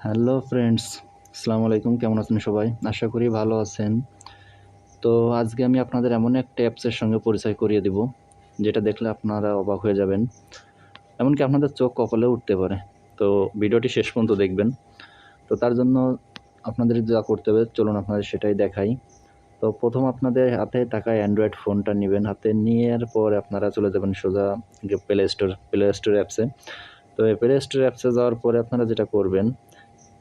Hello friends আসসালামু আলাইকুম কেমন আছেন সবাই? আশা করি ভালো আছেন। তো আজকে আমি আপনাদের এমন একটা অ্যাপসের সঙ্গে পরিচয় করিয়ে দিব, যেটা দেখলে আপনারা অবাক হয়ে যাবেন। এমনকি আপনাদের চোখ কপালে উঠতে পারে। তো ভিডিওটি শেষ পর্যন্ত দেখবেন। তো তার জন্য আপনাদের যা করতে হবে, চলুন আপনাদের সেটাই দেখাই। তো প্রথম আপনাদের হাতে থাকা অ্যান্ড্রয়েড ফোনটা নেবেন। হাতে নেওয়ার পর আপনারা চলে যাবেন সোজা প্লে স্টোর প্লে স্টোর অ্যাপসে তো প্লে স্টোর অ্যাপসে যাওয়ার পরে আপনারা যেটা করবেন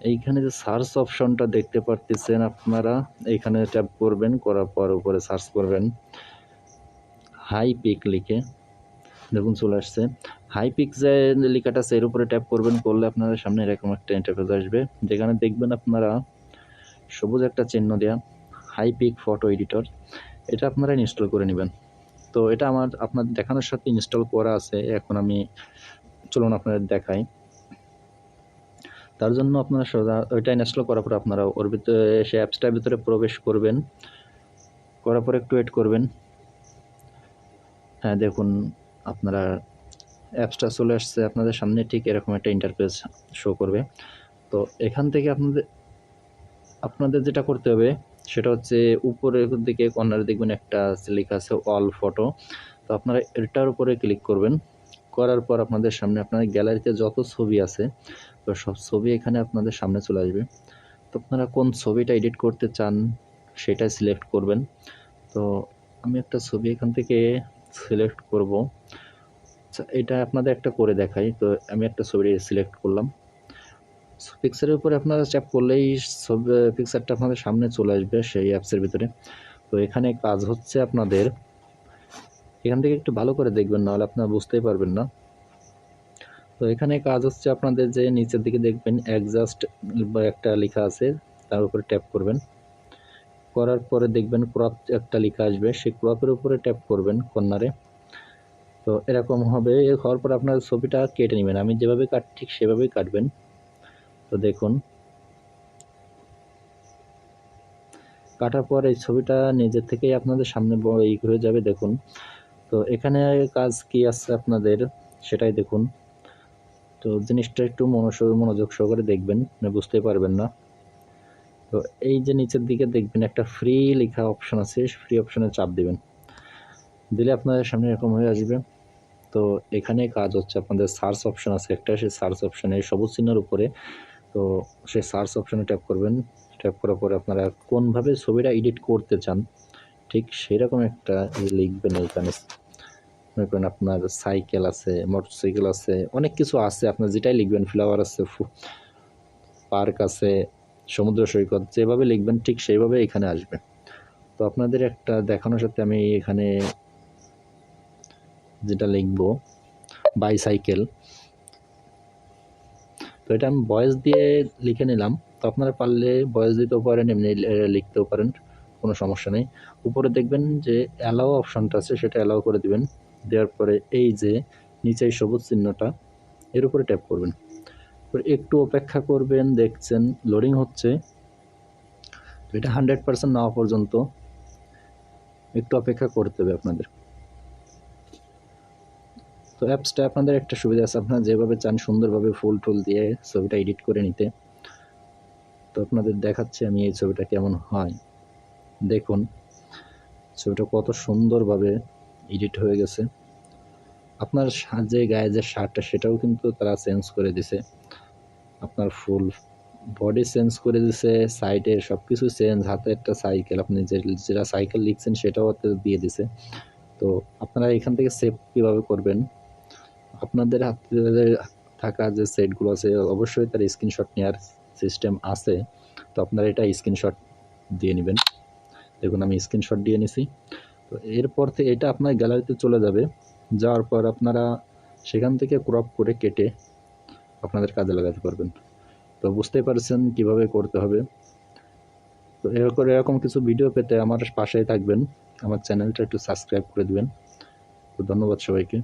এইখানে যে সার্চ অপশনটা দেখতে পারতেছেন আপনারা, এইখানে ট্যাপ করবেন, করার পর উপরে সার্চ করবেন হাই পিক লিখে, দেখুন চলে আসছে। হাই পিক যে লেখাটা আছে, এর উপরে ট্যাপ করবেন, করলে আপনারা সামনে এরকম একটা ইন্টারফেস আসবে। যেখানে দেখবেন আপনারা সবুজ একটা চিহ্ন দেওয়া হাই পিক ফটো এডিটর, এটা আপনারা ইনস্টল করে নেবেন। তো এটা আমার, আপনার দেখানোর সাথে ইনস্টল করা আছে, এখন আমি, চলুন আপনাদের দেখাই। তার জন্য আপনারা ওইটা ইনস্টল করার পর আপনারা ওর ভিতরে সে অ্যাপসটার ভিতরে প্রবেশ করবেন। করার পর একটু ওয়েট করবেন। হ্যাঁ দেখুন, আপনারা অ্যাপসটা চলে আসছে আপনাদের সামনে, ঠিক এরকম একটা ইন্টারফেস শো করবে। তো এখান থেকে আপনাদের আপনাদের যেটা করতে হবে, সেটা হচ্ছে উপরের দিকে কর্নারে দেখবেন একটা লেখা আছে অল ফটো তো আপনারা এটার উপরে ক্লিক করবেন। করার পর আপনাদের সামনে আপনাদের গ্যালারিতে যত ছবি আছে, তো সব ছবি এখানে আপনাদের সামনে চলে আসবে। তো আপনারা কোন ছবিটা এডিট করতে চান সেটা সিলেক্ট করবেন। তো আমি একটা ছবি এখান থেকে সিলেক্ট করব। আচ্ছা এটা আপনাদের একটা করে দেখাই। তো আমি একটা ছবি সিলেক্ট করলাম। পিকচারের উপরে আপনারা চ্যাপ করলেই ছবি পিকচারটা আপনাদের সামনে চলে আসবে সেই অ্যাপসের ভিতরে। তো এখানে কাজ হচ্ছে আপনাদের এখান থেকে একটু ভালো করে দেখবেন, নাহলে আপনারা বুঝতেই পারবেন না। তো এখানে কাজ হচ্ছে আপনাদের যে নিচের দিকে দেখবেন অ্যাডজাস্ট বা একটা লেখা আছে, তার উপরে ট্যাপ করবেন। করার পরে দেখবেন ক্রপ একটা লেখা আসবে, সেই ক্রপের উপরে ট্যাপ করবেন কর্নারে। তো এরকম হবে হওয়ার পর আপনার ছবিটা কেটে নেবেন। আমি যেভাবে কাট, ঠিক সেভাবেই কাটবেন। তো দেখুন। কাটার পর এই ছবিটা নিজের থেকেই আপনাদের সামনে ই হয়ে যাবে, দেখুন। তো এখানে কাজ কি আছে আপনাদের? সেটাই দেখুন। তো জিনিসটা একটু মনোযোগ মনোযোগ সহকারে দেখবেন না বুঝতে পারবেন না। তো এই যে নিচের দিকে দেখবেন, একটা ফ্রি লেখা অপশন আছে ফ্রি অপশনে চাপ দিবেন। দিলে আপনাদের সামনে এরকম হয়ে আসবে। তো এখানে কাজ হচ্ছে আপনাদের সার্চ অপশন আছে একটা, সেই সার্চ অপশনে সবুজ চিহ্নের উপরে, তো সেই সার্চ অপশনে ট্যাপ করবেন। ট্যাপ করার পরে আপনারা কোনভাবে ছবিটা এডিট করতে চান ঠিক সেরকম একটা লিখবেন এইখানে মনে করেন আপনার সাইকেল আছে, মোটরসাইকেল আছে, অনেক কিছু আছে। আপনার যেটাই লিখবেন, ফ্লাওয়ার আছে পার্ক আছে, সমুদ্র সৈকত, যেভাবে লিখবেন ঠিক সেইভাবে এখানে আসবে। তো আপনাদের একটা দেখানোর সাথে আমি এখানে যেটা লিখব বাইসাইকেল তো এটা আমি বয়স দিয়ে লিখে নিলাম। তো আপনারা পারলে বয়স দিতেও পারেন, এমনি লিখতেও পারেন। কোনো সমস্যা নেই। উপরে দেখবেন যে অ্যালাও অপশনটা আছে, সেটা অ্যালাও করে দিবেন। দেওয়ার পরে এই যে নিচে সবুজ চিহ্নটা, এর উপরে ট্যাপ করবেন। একটু অপেক্ষা করবেন, দেখছেন লোডিং হচ্ছে। তো এটা হান্ড্রেড পার্সেন্ট নেওয়া পর্যন্ত একটু অপেক্ষা করতে হবে আপনাদের। তো অ্যাপসটা আপনাদের একটা সুবিধা আছে, আপনারা যেভাবে চান সুন্দরভাবে ফুল টুল দিয়ে ছবিটা এডিট করে নিতে। তো আপনাদের দেখাচ্ছে আমি এই ছবিটা কেমন হয়। দেখুন, ছবিটা কত সুন্দরভাবে এডিট হয়ে গেছে। আপনার যে গায়ে যে শার্টটা, সেটাও কিন্তু তারা চেঞ্জ করে দিছে। আপনার ফুল বডি চেঞ্জ করে দিছে সাইডের সব কিছু চেঞ্জ হাতে একটা সাইকেল, আপনি যে যেটা সাইকেল লিখছেন, সেটাও দিয়ে দিছে। তো আপনারা এখান থেকে সেভ কীভাবে করবেন? আপনাদের হাতে থাকা যে সেটগুলো আছে, অবশ্যই তার স্ক্রিনশট নেওয়ার সিস্টেম আছে। তো আপনারা এটা স্ক্রিনশট দিয়ে নেবেন। দেখুন, আমি স্ক্রিনশট দিয়ে নিছি। তো এরপর থেকে এটা আপনার গ্যালারিতে চলে যাবে। যাওয়ার পর আপনারা সেখান থেকে ক্রপ করে কেটে আপনাদের কাজে লাগাতে পারবেন। তো বুঝতেই পারছেন কীভাবে করতে হবে। তো এরকম এরকম কিছু ভিডিও পেতে আমার পাশেই থাকবেন। আমার চ্যানেলটা একটু সাবস্ক্রাইব করে দেবেন। তো ধন্যবাদ সবাইকে।